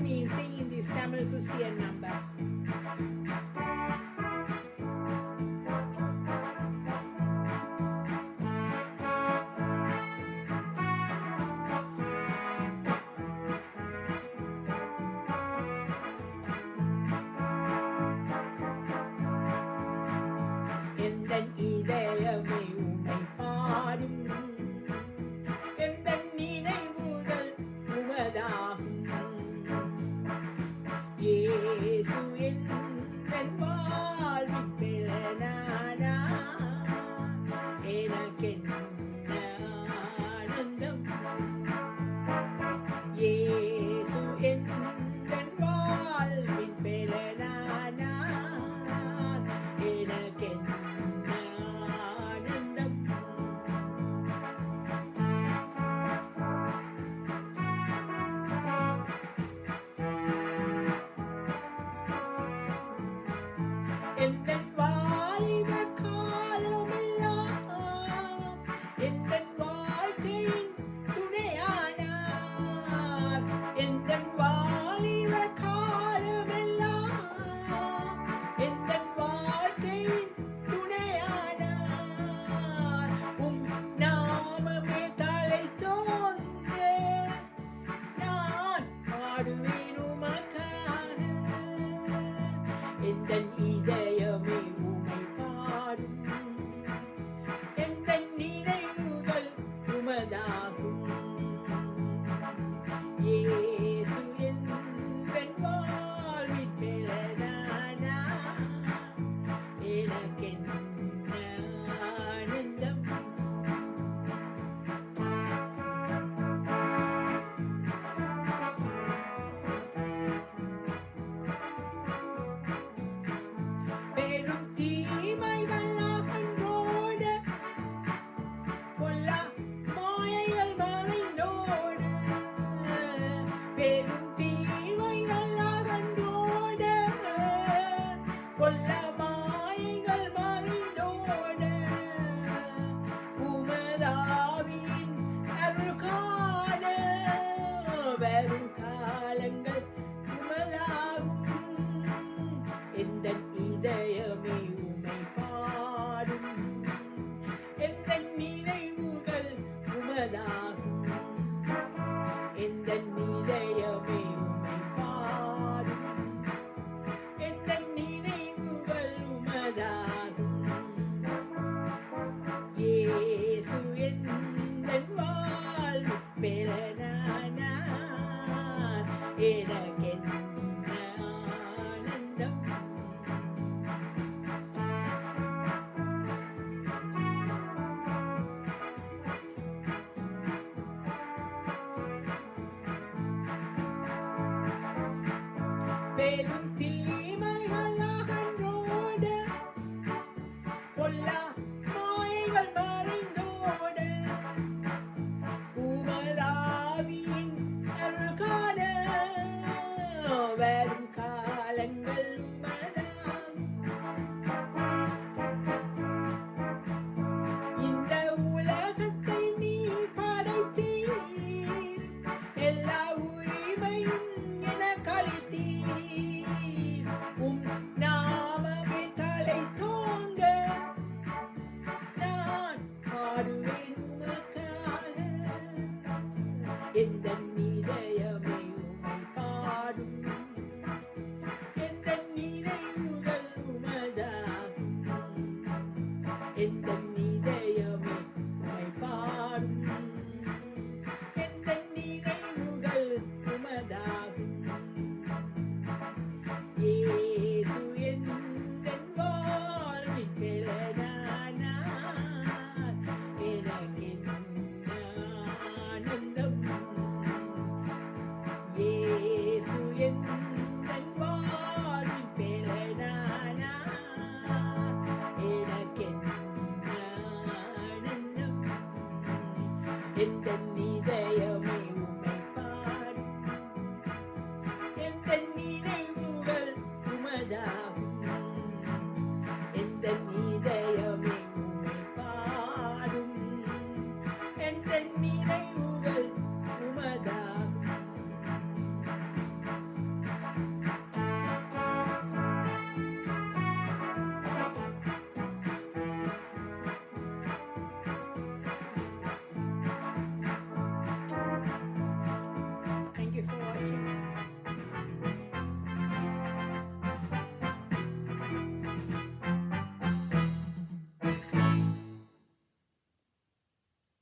me singing this Tamil Christian number. da என் கண்ணீதயமே உமை பாடி என் கண்ணீ